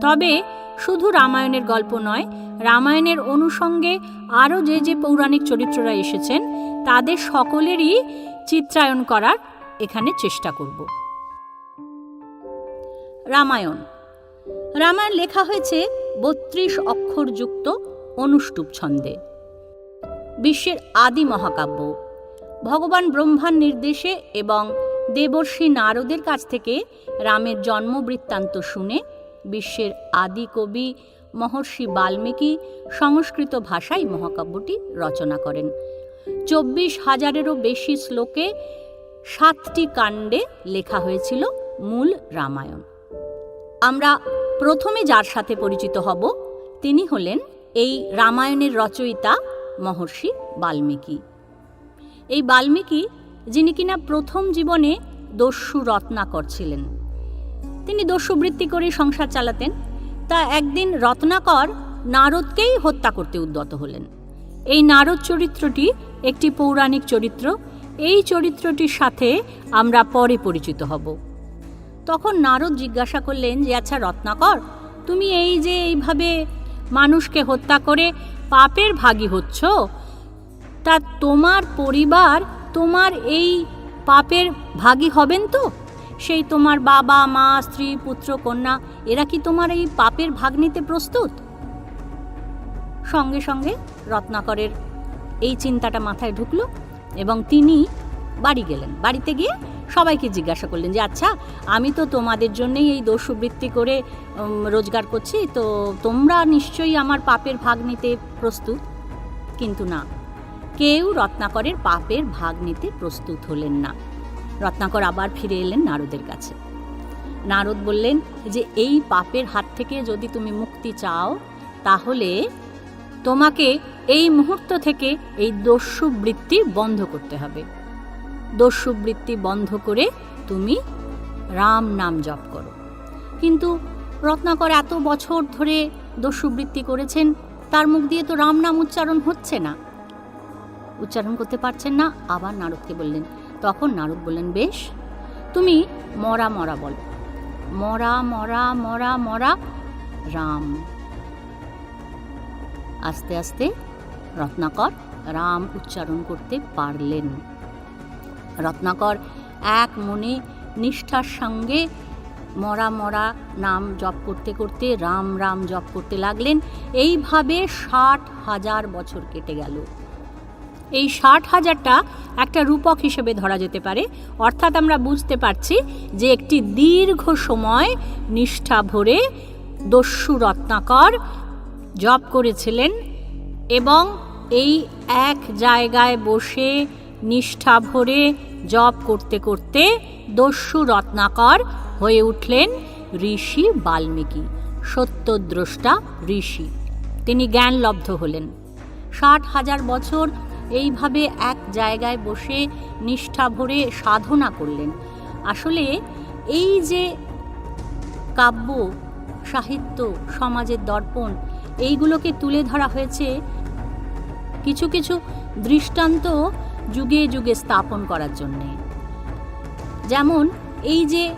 তবে শুধু রামায়ণের গল্প নয়, রামায়ণের অনুষঙ্গে আরও যে যে পৌরাণিক চরিত্ররা এসেছেন, তাদের সকলেরই চিত্রায়ন করার এখানে চেষ্টা করব। রামায়ণ। রামায়ণ লেখা হয়েছে বত্রিশ অক্ষরযুক্ত অনুষ্টুপ ছন্দে। বিশ্বের আদি মহাকাব্য। ভগবান ব্রহ্মার নির্দেশে এবং দেবর্ষী নারদের কাছ থেকে রামের জন্ম বৃত্তান্ত শুনে বিশ্বের আদি কবি, মহর্ষি বাল্মীকি সংস্কৃত ভাষায় মহাকাব্যটি রচনা করেন। চব্বিশ হাজারেরও বেশি শ্লোকে সাতটি কাণ্ডে লেখা হয়েছিল মূল রামায়ণ। আমরা প্রথমে যার সাথে পরিচিত হব, তিনি হলেন এই রামায়ণের রচয়িতা মহর্ষি বাল্মীকি। এই বাল্মীকি, যিনি কিনা প্রথম জীবনে দস্যু রত্নাকর ছিলেন তিনি দস্যুবৃত্তি করে সংসার চালাতেন, তা একদিন রত্নাকর নারদকেই হত্যা করতে উদ্যত হলেন। এই নারদ চরিত্রটি একটি পৌরাণিক চরিত্র। এই চরিত্রটির সাথে আমরা পরে পরিচিত হব। তখন নারদ জিজ্ঞাসা করলেন যে আচ্ছা রত্নাকর, তুমি এই যে এইভাবে মানুষকে হত্যা করে পাপের ভাগী হচ্ছ, তা তোমার পরিবার তোমার এই পাপের ভাগী হবেন তো? সেই তোমার বাবা, মা, স্ত্রী, পুত্র, কন্যা, এরা কি তোমার এই পাপের ভাগ নিতে প্রস্তুত? সঙ্গে সঙ্গে রত্নাকরের এই চিন্তাটা মাথায় ঢুকলো এবং তিনি বাড়ি গেলেন। বাড়িতে গিয়ে সবাইকে জিজ্ঞাসা করলেন যে আচ্ছা আমি তো তোমাদের জন্যেই এই দস্যুবৃত্তি করে রোজগার করছি, তো তোমরা নিশ্চয়ই আমার পাপের ভাগ নিতে প্রস্তুত? কিন্তু না, কেউ রত্নাকরের পাপের ভাগ নিতে প্রস্তুত হলেন না। রত্নাকর আবার ফিরে এলেন নারদের কাছে। নারদ বললেন যে, এই পাপের হাত থেকে যদি তুমি মুক্তি চাও, তাহলে তোমাকে এই মুহূর্ত থেকে এই দস্যুবৃত্তি বন্ধ করতে হবে। দস্যুবৃত্তি বন্ধ করে তুমি রাম নাম জপ করো। কিন্তু রত্নাকর এত বছর ধরে দস্যুবৃত্তি করেছেন, তার মুখ দিয়ে তো রাম নাম উচ্চারণ হচ্ছে না। উচ্চারণ করতে পারছেন না, আবার নারদকে বললেন তখন নারদ বললেন, বেশ, তুমি মরা মরা বল। মরা মরা মরা মরা রাম। আস্তে আস্তে রত্নাকর রাম উচ্চারণ করতে পারলেন। রত্নাকর এক মনে নিষ্ঠার সঙ্গে মরা মরা নাম জপ করতে করতে, রাম রাম জপ করতে লাগলেন। এইভাবে ষাট হাজার বছর কেটে গেল। এই ষাট হাজারটা একটা রূপক হিসেবে ধরা যেতে পারে। অর্থাৎ আমরা বুঝতে পারছি যে একটি দীর্ঘ সময় নিষ্ঠা ভরে দস্যু রত্নাকর জপ করেছিলেন এবং এই এক জায়গায় বসে নিষ্ঠা ভরে জপ করতে করতে দস্যু রত্নাকর হয়ে উঠলেন ঋষি বাল্মীকি, সত্যদ্রষ্টা ঋষি। তিনি জ্ঞানলব্ধ হলেন। ষাট হাজার বছর এইভাবে এক জায়গায় বসে নিষ্ঠা ভরে সাধনা করলেন। আসলে এই যে কাব্য, সাহিত্য, সমাজের দর্পণ, এইগুলোকে তুলে ধরা হয়েছে, কিছু কিছু দৃষ্টান্ত যুগে যুগে স্থাপন করার জন্যে। যেমন এই যে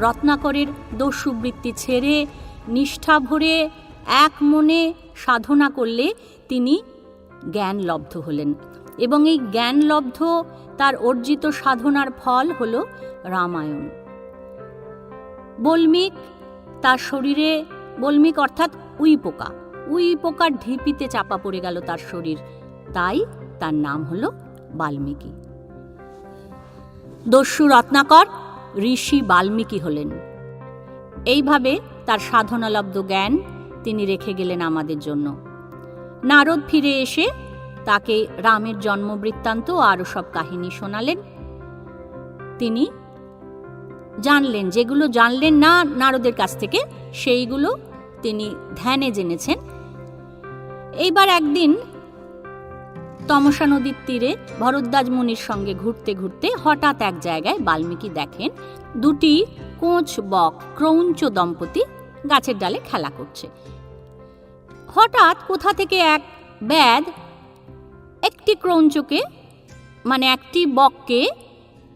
রত্নাকরের দস্যুবৃত্তি ছেড়ে নিষ্ঠা ভরে এক মনে সাধনা করলে তিনি জ্ঞানলব্ধ হলেন। এবং এই জ্ঞানলব্ধ তার অর্জিত সাধনার ফল হল রামায়ণ। বল্মিক তার শরীরে, বল্মিক অর্থাৎ উই পোকা, উই পোকার ঢিপিতে চাপা পড়ে গেল তার শরীর, তাই তার নাম হল বাল্মীকি। দস্যু রত্নাকর ঋষি বাল্মীকি হলেন। এইভাবে তার সাধনালব্ধ জ্ঞান তিনি রেখে গেলেন আমাদের জন্য। নারদ ফিরে এসে তাকে রামের জন্মবৃত্তান্ত আরও সব কাহিনী শোনালেন। তিনি জানলেন, যেগুলো জানলেন না নারদের কাছ থেকে, সেইগুলো তিনি ধ্যানে জেনেছেন। এইবার একদিন তমসা নদীর তীরে ভরদ্বাজ মুনির সঙ্গে ঘুরতে ঘুরতে হঠাৎ এক জায়গায় বাল্মীকি দেখেন, দুটি কোঁচ বক ক্রৌঞ্চ দম্পতি গাছের ডালে খেলা করছে। হঠাৎ কোথা থেকে এক ব্যাদ একটি ক্রৌঞ্চকে মানে একটি বককে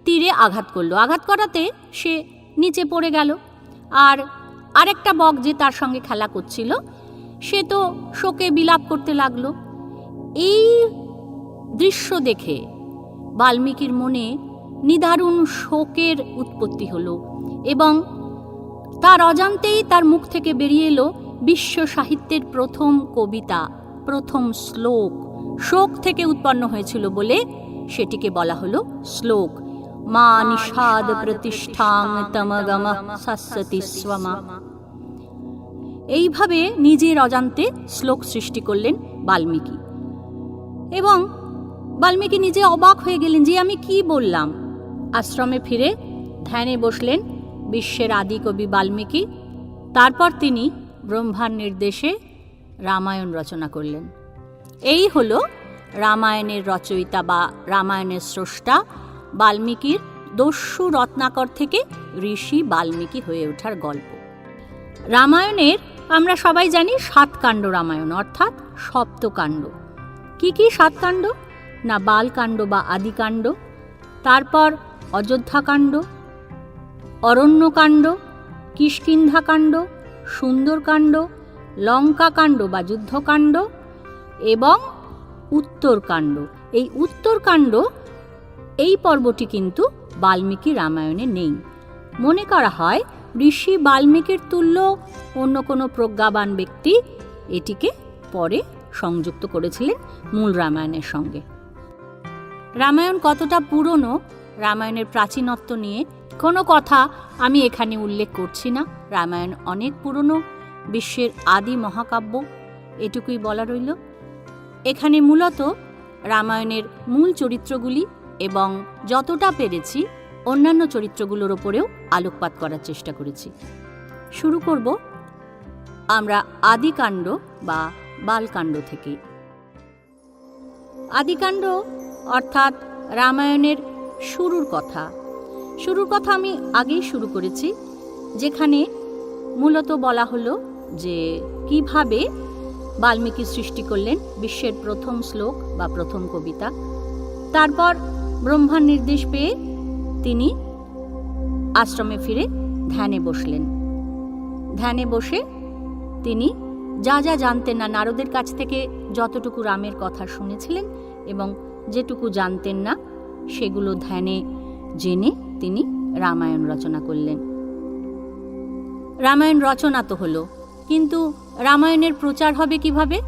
তীরে আঘাত করল। আঘাত করাতে সে নিচে পড়ে গেল। আর আরেকটা বক যে তার সঙ্গে খেলা করছিল, সে তো শোকে বিলাপ করতে লাগল। এই দৃশ্য দেখে বাল্মীকির মনে নিদারুণ শোকের উৎপত্তি হলো এবং তার অজান্তেই তার মুখ থেকে বেরিয়ে এলো বিশ্ব সাহিত্যের প্রথম কবিতা, প্রথম শ্লোক। শোক থেকে উৎপন্ন হয়েছিল বলে সেটিকে বলা হলো শ্লোক। মা নিষাদ প্রতিষ্ঠাং তমগম শাশ্বতী স্বমা। এইভাবে নিজের অজান্তে শ্লোক সৃষ্টি করলেন বাল্মীকি। এবং বাল্মীকি নিজে অবাক হয়ে গেলেন যে, আমি কি বললাম? আশ্রমে ফিরে ধ্যানে বসলেন বিশ্বের আদি কবি বাল্মীকি। তারপর তিনি ব্রহ্মার নির্দেশে রামায়ণ রচনা করলেন। এই হল রামায়ণের রচয়িতা বা রামায়ণের স্রষ্টা বাল্মীকির দস্যু রত্নাকর থেকে ঋষি বাল্মীকি হয়ে ওঠার গল্প। রামায়ণের আমরা সবাই জানি সাতকাণ্ড রামায়ণ, অর্থাৎ সপ্তকাণ্ড। কি কি সাতকাণ্ড না, বালকাণ্ড বা আদিকাণ্ড, তারপর অযোধ্যাকাণ্ড, অরণ্যকাণ্ড, কিষ্কিন্ধাকাণ্ড, সুন্দরকাণ্ড, লঙ্কাকাণ্ড বা যুদ্ধকাণ্ড এবং উত্তরকাণ্ড। এই উত্তরকাণ্ড, এই পর্বটি কিন্তু বাল্মীকি রামায়ণে নেই। মনে করা হয়, ঋষি বাল্মীকির তুল্য অন্য কোনো প্রজ্ঞাবান ব্যক্তি এটিকে পরে সংযুক্ত করেছিলেন মূল রামায়ণের সঙ্গে। রামায়ণ কতটা পুরনো, রামায়ণের প্রাচীনত্ব নিয়ে কোনো কথা আমি এখানে উল্লেখ করছি না। রামায়ণ অনেক পুরনো, বিশ্বের আদি মহাকাব্য, এটুকুই বলা রইল। এখানে মূলত রামায়ণের মূল চরিত্রগুলি এবং যতটা পেরেছি অন্যান্য চরিত্রগুলোর ওপরেও আলোকপাত করার চেষ্টা করেছি। শুরু করব আমরা আদিকাণ্ড বা বালকাণ্ড থেকে। আদিকাণ্ড অর্থাৎ রামায়ণের শুরুর কথা। শুরুর কথা আমি আগেই শুরু করেছি, যেখানে মূলত বলা হলো যে কীভাবে বাল্মীকি সৃষ্টি করলেন বিশ্বের প্রথম শ্লোক বা প্রথম কবিতা। তারপর ব্রহ্মার নির্দেশ পেয়ে তিনি আশ্রমে ফিরে ধ্যানে বসলেন। ধ্যানে বসে তিনি যা যা জানতেন না, নারদের কাছ থেকে যতটুকু রামের কথা শুনেছিলেন এবং যেটুকু জানতেন না, সেগুলো ধ্যানে জেনে তিনি রামায়ণ রচনা করলেন। রামায়ণ রচনা তো হলো কিন্তু রামায়ণের প্রচার হবে কীভাবে?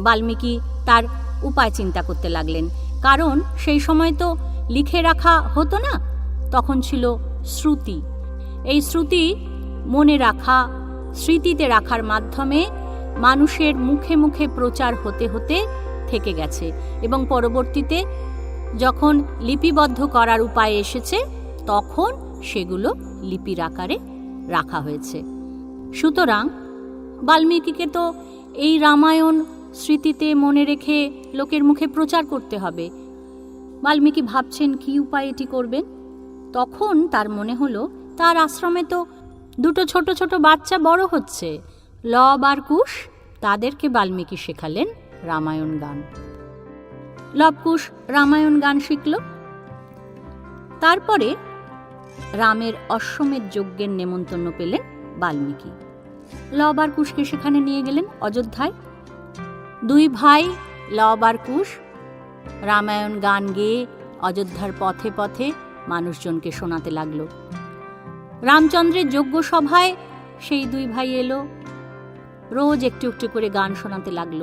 বাল্মীকি তার উপায় চিন্তা করতে লাগলেন। কারণ সেই সময় তো লিখে রাখা হতো না, তখন ছিল শ্রুতি। এই শ্রুতি মনে রাখা, স্মৃতিতে রাখার মাধ্যমে মানুষের মুখে মুখে প্রচার হতে হতে থেকে গেছে এবং পরবর্তীতে যখন লিপিবদ্ধ করার উপায় এসেছে, তখন সেগুলো লিপির আকারে রাখা হয়েছে। সুতরাং বাল্মীকিকে তো এই রামায়ণ স্মৃতিতে মনে রেখে লোকের মুখে প্রচার করতে হবে। বাল্মীকি ভাবছেন কি উপায় এটি করবেন? তখন তার মনে হলো, তার আশ্রমে তো দুটো ছোট ছোট বাচ্চা বড় হচ্ছে। লব আর কুশ তাদেরকে বাল্মীকি শেখালেন রামায়ণ গান। লবকুশ রামায়ণ গান শিখল। তারপরে রামের অশ্বমেধ যজ্ঞের নেমন্তন্ন পেলেন। বাল্মীকি। লব আর কুশকে সেখানে নিয়ে গেলেন অযোধ্যায়। দুই ভাই লব আর কুশ, রামায়ণ গান গেয়ে অযোধ্যার পথে পথে মানুষজনকে শোনাতে লাগল। রামচন্দ্রের যোগ্য সভায় সেই দুই ভাই এলো। রোজ একটু একটু করে গান শোনাতে লাগল,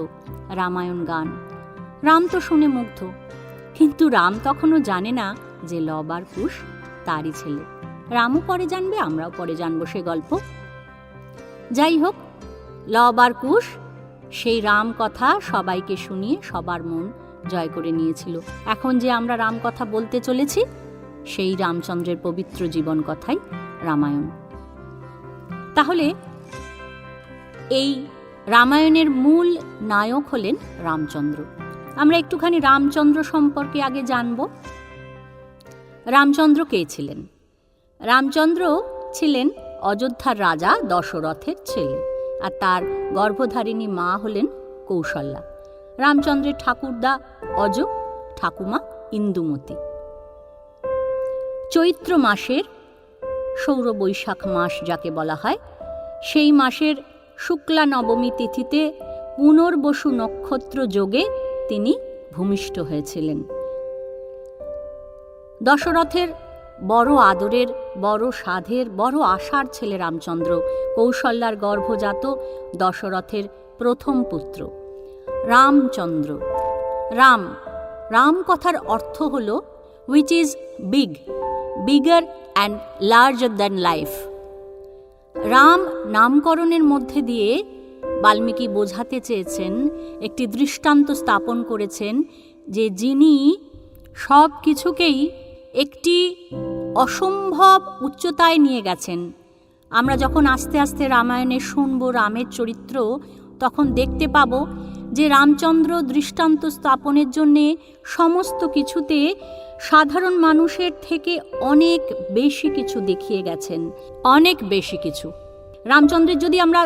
রামায়ণ গান। রাম তো শুনে মুগ্ধ, কিন্তু রাম তখনও জানে না যে লব আর কুশ তারই ছেলে। রামও পরে জানবে, আমরাও পরে জানব সে গল্প। যাই হোক, লব আর কুশ, সেই রাম কথা সবাইকে শুনিয়ে সবার মন জয় করে নিয়েছিল। এখন যে আমরা রাম কথা বলতে চলেছি, সেই রামচন্দ্রের পবিত্র জীবন কথাই রামায়ণ। তাহলে, এই রামায়ণের মূল নায়ক হলেন রামচন্দ্র। আমরা একটুখানি রামচন্দ্র সম্পর্কে আগে জানব। রামচন্দ্র কে ছিলেন? রামচন্দ্র ছিলেন অযোধ্যার রাজা দশরথের ছেলে আর তার গর্ভধারিণী মা হলেন কৌশল্যা। রামচন্দ্রের ঠাকুরদা অজ ঠাকুমা ইন্দুমতি। চৈত্র মাসের সৌর বৈশাখ মাস যাকে বলা হয়, সেই মাসের শুক্লা নবমী তিথিতে পুনর্বসু নক্ষত্র যোগে তিনি ভূমিষ্ঠ হয়েছিলেন। দশরথের বড় আদরের, বড় সাধের, বড় আশার ছেলে রামচন্দ্র, কৌশল্যার গর্ভজাত দশরথের প্রথম পুত্র। রামচন্দ্র। রাম। রাম কথার অর্থ হল which is big bigger and larger than life Ram নামকরণের মধ্যে দিয়ে বাল্মীকি বোঝাতে চেয়েছেন, একটি দৃষ্টান্ত স্থাপন করেছেন যে যিনি সব কিছুকেই একটি অসম্ভব উচ্চতায় নিয়ে গেছেন। আমরা যখন আস্তে আস্তে রামায়ণে শুনব রামের চরিত্র, তখন দেখতে পাব যে রামচন্দ্র দৃষ্টান্ত স্থাপনের জন্যে সমস্ত কিছুতে সাধারণ মানুষের থেকে অনেক বেশি কিছু দেখিয়ে গেছেন, অনেক বেশি কিছু। রামচন্দ্রের যদি আমরা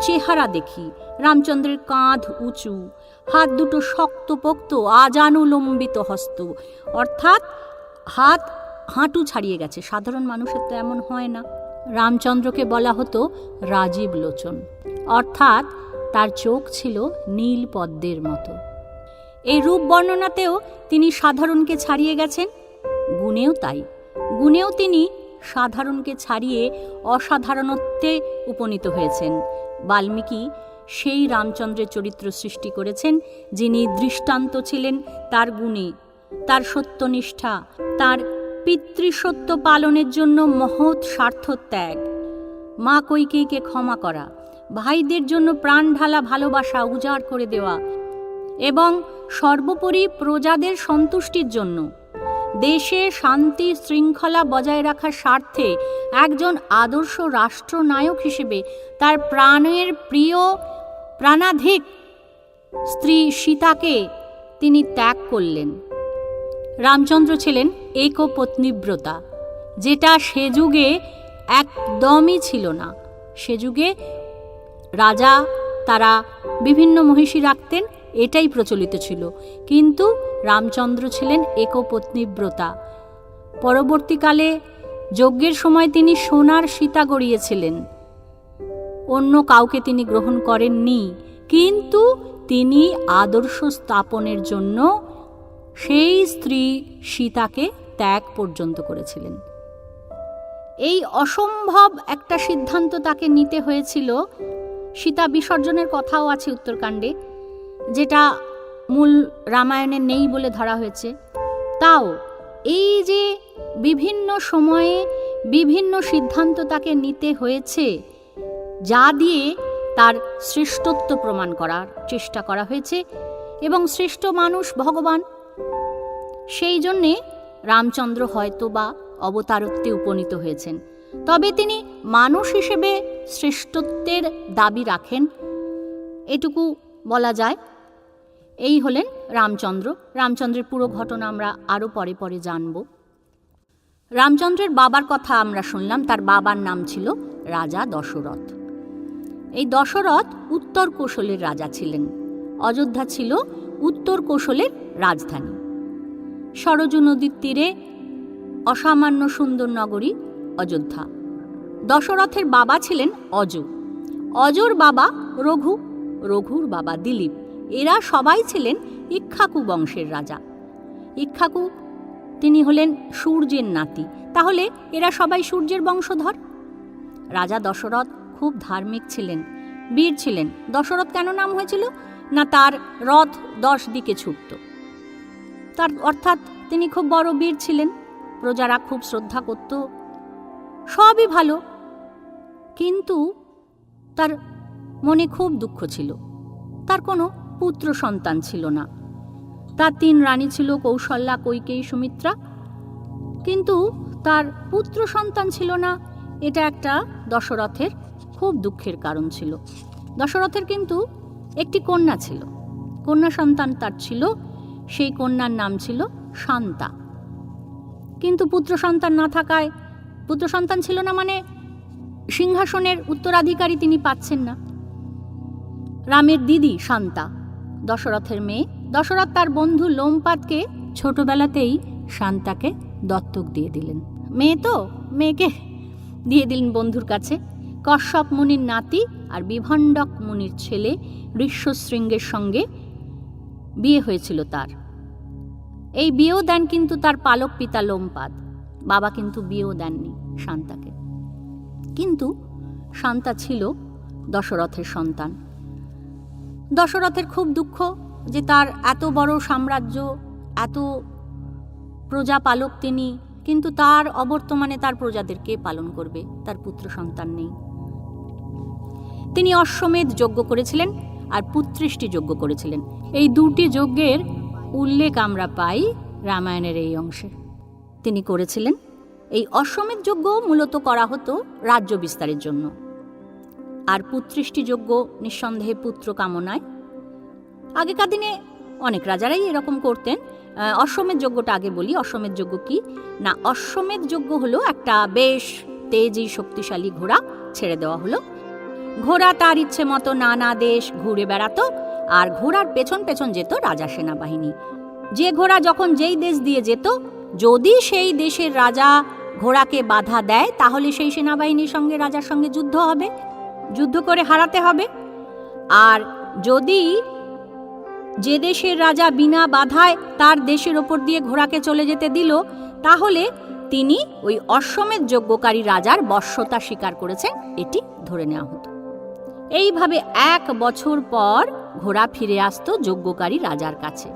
চেহারা দেখি, রামচন্দ্রের কাঁধ উঁচু, হাত দুটো শক্তপোক্ত, আজানুলম্বিত হস্ত, অর্থাৎ হাত হাঁটু ছাড়িয়ে গেছে। সাধারণ মানুষের তো এমন হয় না। রামচন্দ্রকে বলা হতো রাজীব লোচন। অর্থাৎ তার চোখ ছিল নীল পদ্মের মতো। এই রূপ বর্ণনাতেও তিনি সাধারণকে ছাড়িয়ে গেছেন, গুণেও তাই। গুণেও তিনি সাধারণকে ছাড়িয়ে অসাধারণত্বে উপনীত হয়েছেন। বাল্মীকি সেই রামচন্দ্রের চরিত্র সৃষ্টি করেছেন, যিনি দৃষ্টান্ত ছিলেন তার গুণে। তার সত্যনিষ্ঠা, তার পিতৃসত্য পালনের জন্য মহৎ স্বার্থত্যাগ। মা কৈকেয়ীকে ক্ষমা করা, ভাইদের জন্য প্রাণ ঢালা ভালোবাসা উজাড় করে দেওয়া এবং সর্বোপরি প্রজাদের সন্তুষ্টির জন্য দেশে শান্তি শৃঙ্খলা বজায় রাখার স্বার্থে একজন আদর্শ রাষ্ট্রনায়ক হিসেবে তার প্রাণের প্রিয় প্রাণাধিক স্ত্রী সীতাকে তিনি ত্যাগ করলেন। রামচন্দ্র ছিলেন একপত্নীব্রতা। যেটা সে যুগে একদমই ছিল না। সে যুগে রাজা, তারা বিভিন্ন মহিষী রাখতেন, এটাই প্রচলিত ছিল। কিন্তু রামচন্দ্র ছিলেন একপত্নীব্রতা। পরবর্তীকালে যজ্ঞের সময় তিনি সোনার সীতা গড়িয়েছিলেন। অন্য কাউকে তিনি গ্রহণ করেননি। কিন্তু তিনি আদর্শ স্থাপনের জন্য সেই স্ত্রী সীতাকে ত্যাগ পর্যন্ত করেছিলেন। এই অসম্ভব একটা সিদ্ধান্ত তাকে নিতে হয়েছিল। সীতা বিসর্জনের কথাও আছে উত্তরকাণ্ডে, যেটা মূল রামায়ণে নেই বলে ধরা হয়েছে। তাও এই যে বিভিন্ন সময়ে বিভিন্ন সিদ্ধান্ত তাকে নিতে হয়েছে, যা দিয়ে তার শ্রেষ্ঠত্ব প্রমাণ করার চেষ্টা করা হয়েছে এবং শ্রেষ্ঠ মানুষ ভগবান সেই জন্যে রামচন্দ্র হয়তো বা অবতারত্বে উপনীত হয়েছেন। তবে তিনি মানুষ হিসেবে শ্রেষ্ঠত্বের দাবি রাখেন। এটুকু বলা যায়। এই হলেন রামচন্দ্র। রামচন্দ্রের পুরো ঘটনা আমরা আরও পরে পরে জানব। রামচন্দ্রের বাবার কথা আমরা শুনলাম। তার বাবার নাম ছিল রাজা দশরথ। এই দশরথ উত্তর কৌশলের রাজা ছিলেন। অযোধ্যা ছিল উত্তর কৌশলের রাজধানী। সরজু নদীর তীরে অসামান্য সুন্দর নগরী অযোধ্যা। দশরথের বাবা ছিলেন অজ। অজর বাবা রঘু, রঘুর বাবা দিলীপ। এরা সবাই ছিলেন ইক্ষাকু বংশের রাজা। ইক্ষাকু তিনি হলেন সূর্যের নাতি। তাহলে এরা সবাই সূর্যের বংশধর? রাজা দশরথ খুব ধার্মিক ছিলেন, বীর ছিলেন। দশরথ কেন নাম হয়েছিল? না তার রথ দশ দিকে ছুটত। তার অর্থাৎ তিনি খুব বড় বীর ছিলেন, প্রজারা খুব শ্রদ্ধা করত, সবই ভালো। কিন্তু তার মনে খুব দুঃখ ছিল। তার কোনো পুত্র সন্তান ছিল না। তার তিন রানী ছিল কৌশল্যা, কৈকেয়ী, সুমিত্রা। কিন্তু তার পুত্র সন্তান ছিল না, এটা একটা দশরথের খুব দুঃখের কারণ ছিল। দশরথের কিন্তু একটি কন্যা ছিল। কন্যা সন্তান তার ছিল, সেই কন্যার নাম ছিল শান্তা। কিন্তু পুত্র সন্তান না থাকায়, পুত্র সন্তান ছিল না মানে সিংহাসনের উত্তরাধিকারী তিনি পাচ্ছেন না। রামের দিদি শান্তা, দশরথের মেয়ে। দশরথ তার বন্ধু লোমপাতকে ছোটবেলাতেই শান্তাকে দত্তক দিয়ে দিলেন। মেয়ে তো, মেয়েকে দিয়ে দিলেন বন্ধুর কাছে। কশ্যপ মুনির নাতি আর বিভণ্ডক মুনির ছেলে ঋষ্যশৃঙ্গের সঙ্গে বিয়ে হয়েছিল তার। এই বিয়েও দেন কিন্তু তার পালক পিতা লোমপাদ। বাবা কিন্তু বিয়েও দেননি শান্তাকে। কিন্তু শান্তা ছিল দশরথের সন্তান। দশরথের খুব দুঃখ যে তার এত বড় সাম্রাজ্য, এত প্রজা পালক তিনি, কিন্তু তার অবর্তমানে তার প্রজাদেরকে পালন করবে? তার পুত্র সন্তান নেই। তিনি অশ্বমেধ যজ্ঞ করেছিলেন আর পুত্রেষ্টি যজ্ঞ করেছিলেন। এই দুটি যজ্ঞের উল্লেখ আমরা পাই রামায়ণের এই অংশে। তিনি করেছিলেন, এই অশ্বমেধ যজ্ঞ মূলত করা হতো রাজ্য বিস্তারের জন্য। আর পুত্রেষ্টি যজ্ঞ নিঃসন্দেহে পুত্র কামনায়। আগেকার দিনে অনেক রাজারাই এরকম করতেন। অশ্বমেধ যজ্ঞটা আগে বলি, অশ্বমেধ যজ্ঞ কি? না, অশ্বমেধ যজ্ঞ হলো একটা বেশ তেজি, শক্তিশালী ঘোড়া ছেড়ে দেওয়া হলো। ঘোড়া তার ইচ্ছে মতো নানা দেশ ঘুরে বেড়াতো, আর ঘোড়ার পেছন পেছন যেত রাজা সেনাবাহিনী। যে ঘোড়া যখন যেই দেশ দিয়ে যেত, যদি সেই দেশের রাজা ঘোড়াকে বাধা দেয়, তাহলে সেই সেনাবাহিনীর সঙ্গে রাজার সঙ্গে যুদ্ধ হবে, যুদ্ধ করে হারাতে হবে। আর যদি যে দেশের রাজা বিনা বাধায় তার দেশের ওপর দিয়ে ঘোড়াকে চলে যেতে দিল, তাহলে তিনি ওই অশ্বমেধ যজ্ঞকারী রাজার বশ্যতা স্বীকার করেছেন, এটি ধরে নেওয়া হতো। এইভাবে এক বছর পর ঘোড়া ফিরে আসতো যজ্ঞকারী রাজার কাছে।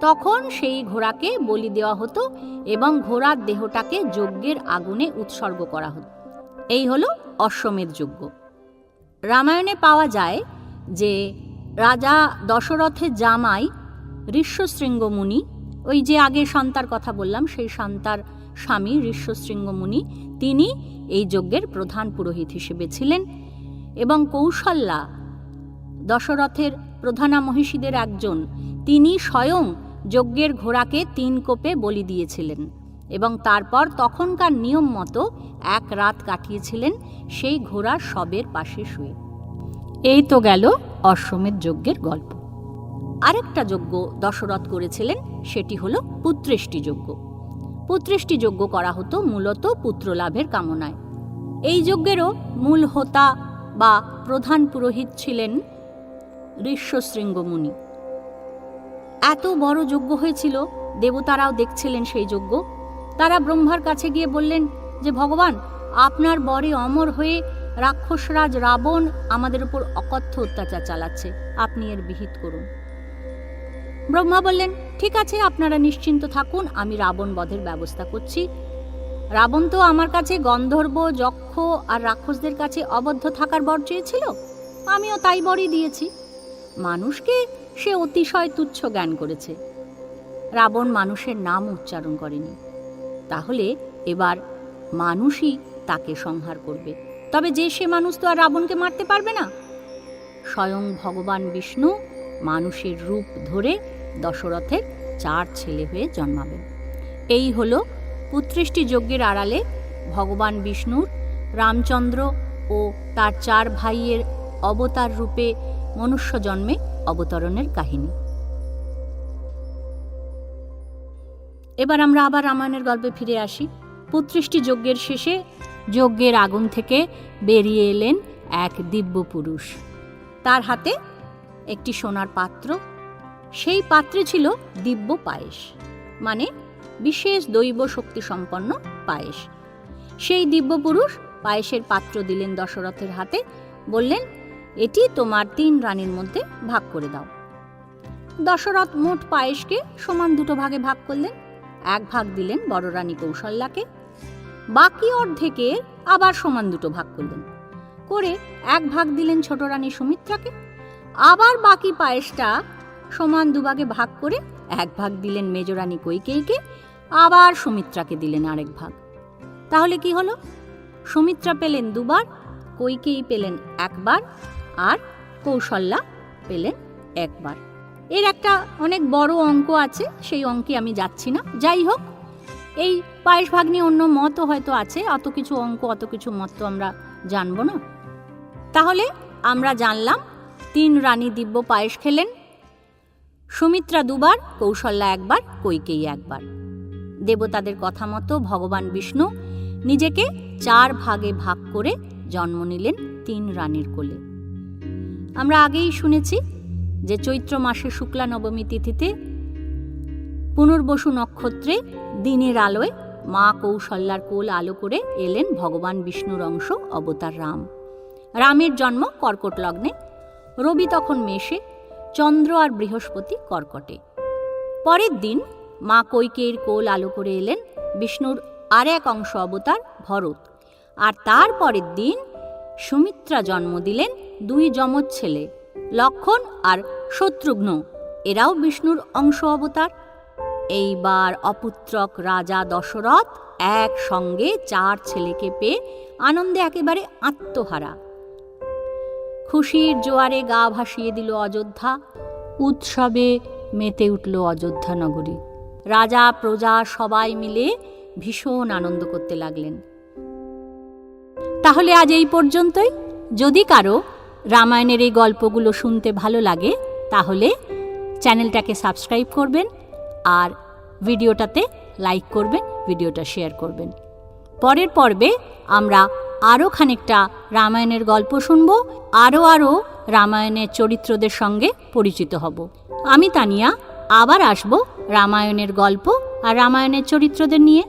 তখন সেই ঘোড়াকে বলি দেওয়া হতো এবং ঘোড়ার দেহটাকে যজ্ঞের আগুনে উৎসর্গ করা হতো। এই হলো অশ্বমেধ যজ্ঞ। রামায়ণে পাওয়া যায় যে রাজা দশরথের জামাই ঋষ্যশৃঙ্গ মুনি ওই যে আগে শান্তার কথা বললাম, সেই শান্তার স্বামী ঋষ্যশৃঙ্গ মুনি তিনি এই যজ্ঞের প্রধান পুরোহিত হিসেবে ছিলেন। এবং কৌশল্যা। দশরথের প্রধানা মহিষীদের একজন, তিনি স্বয়ং যজ্ঞের ঘোড়াকে তিন কোপে বলি দিয়েছিলেন এবং তারপর তখনকার নিয়ম মতো এক রাত কাটিয়েছিলেন সেই ঘোড়ার শবের পাশে শুয়ে। এই তো গেল অশ্বমেধ যজ্ঞের গল্প। আরেকটা যজ্ঞ দশরথ করেছিলেন, সেটি হলো পুত্রেষ্টি যজ্ঞ। পুত্রেষ্টি যজ্ঞ করা হতো মূলত পুত্র লাভের কামনায়। এই যজ্ঞেরও মূল হোতা বা প্রধান পুরোহিত ছিলেন ঋষ্যশৃঙ্গ মুনি এত বড় যজ্ঞ হয়েছিল, দেবতারাও দেখছিলেন সেই যজ্ঞ। তারা ব্রহ্মার কাছে গিয়ে বললেন যে, ভগবান, আপনার বরে অমর হয়ে রাক্ষসরাজ রাবণ আমাদের উপর অকথ্য অত্যাচার চালাচ্ছে। আপনি এর বিহিত করুন। ব্রহ্মা বললেন, ঠিক আছে, আপনারা নিশ্চিন্ত থাকুন, আমি রাবণ বধের ব্যবস্থা করছি। রাবণ তো আমার কাছে গন্ধর্ব, যক্ষ আর রাক্ষসদের কাছে অবদ্ধ থাকার বর চেয়েছিল। আমিও তাই বরই দিয়েছি। মানুষকে সে অতিশয় তুচ্ছ জ্ঞান করেছে। রাবণ মানুষের নাম উচ্চারণ করেনি। তাহলে এবার মানুষই তাকে সংহার করবে। তবে যে সে মানুষ তো আর রাবণকে মারতে পারবে না। স্বয়ং ভগবান বিষ্ণু মানুষের রূপ ধরে দশরথের চার ছেলে হয়ে জন্মাবেন। এই হলো পুত্রেষ্টি যজ্ঞের আড়ালে ভগবান বিষ্ণুর, রামচন্দ্র ও তার চার ভাইয়ের অবতার রূপে মনুষ্য জন্মে অবতরণের কাহিনী। এবার আমরা আবার রামায়ণের গল্পে ফিরে আসি। পুত্রেষ্টি যজ্ঞের শেষে যজ্ঞের আগুন থেকে বেরিয়ে এলেন এক দিব্য পুরুষ। তার হাতে একটি সোনার পাত্র। সেই পাত্রে ছিল দিব্য পায়েস মানে বিশেষ দৈব শক্তি সম্পন্ন পায়েস। সেই দিব্য পুরুষ পায়েসের পাত্র দিলেন দশরথের হাতে, বললেন, এটি তোমার তিন রানীর মধ্যে ভাগ করে দাও। দশরথ মোট পায়েসকে সমান দুটো ভাগে ভাগ করলেন। এক ভাগ দিলেন বড় রানী কৌশল্যাকে, বাকি অর্ধেকে আবার সমান দুটো ভাগ করলেন। করে এক ভাগ দিলেন ছোট রানী সুমিত্রাকে, আবার বাকি পায়েসটা সমান দুভাগে ভাগ করে এক ভাগ দিলেন মেজরানী কৈকেয়ীকে আবার সুমিত্রাকে দিলেন আরেক ভাগ। তাহলে কি হলো? সুমিত্রা পেলেন দুবার, কৈকেয়ী পেলেন একবার, আর কৌশল্যা পেলেন একবার। এর একটা অনেক বড় অঙ্ক আছে, সেই অঙ্কে আমি যাচ্ছি না। যাই হোক, এই পায়েস ভাগ নিয়ে অন্য মতও হয়তো আছে, অত কিছু অঙ্ক, অত কিছু মত তো আমরা জানব না। তাহলে আমরা জানলাম, তিন রানী দিব্য পায়েস খেলেন, সুমিত্রা দুবার, কৌশল্যা একবার, কৈকেয়ী একবার। দেবতাদের কথা মতো ভগবান বিষ্ণু নিজেকে চার ভাগে ভাগ করে জন্ম নিলেন তিন রানীর কোলে। আমরা আগেই শুনেছি যে চৈত্র মাসে শুক্লা নবমী তিথিতে পুনর্বসু নক্ষত্রে দিনের আলোয় মা কৌশল্যার কোল আলো করে এলেন ভগবান বিষ্ণুর অংশ অবতার রাম। রামের জন্ম কর্কট লগ্নে, রবি তখন মেষে, চন্দ্র আর বৃহস্পতি কর্কটে। পরের দিন মা কৈকের কোল আলো করে এলেন বিষ্ণুর আর এক অংশ অবতার ভরত। আর তার পরের দিন সুমিত্রা জন্ম দিলেন দুই যমজ ছেলে, লক্ষণ আর শত্রুঘ্ন। এরাও বিষ্ণুর অংশ অবতার। এইবার অপুত্রক রাজা দশরথ একসঙ্গে চার ছেলেকে পেয়ে আনন্দে একেবারে আত্মহারা। খুশির জোয়ারে গা ভাসিয়ে দিল অযোধ্যা, উৎসবে মেতে উঠল অযোধ্যা নগরী। রাজা, প্রজা সবাই মিলে ভীষণ আনন্দ করতে লাগলেন। তাহলে আজ এই পর্যন্তই। যদি কারও রামায়ণের এই গল্পগুলো শুনতে ভালো লাগে, তাহলে চ্যানেলটাকে সাবস্ক্রাইব করবেন আর ভিডিওটাতে লাইক করবেন, ভিডিওটা শেয়ার করবেন। পরের পর্বে আমরা আরও খানিকটা রামায়ণের গল্প শুনব আরও আরও রামায়ণের চরিত্রদের সঙ্গে পরিচিত হব। আমি তানিয়া, আবার আসব রামায়ণের গল্প আর রামায়ণের চরিত্রদের নিয়ে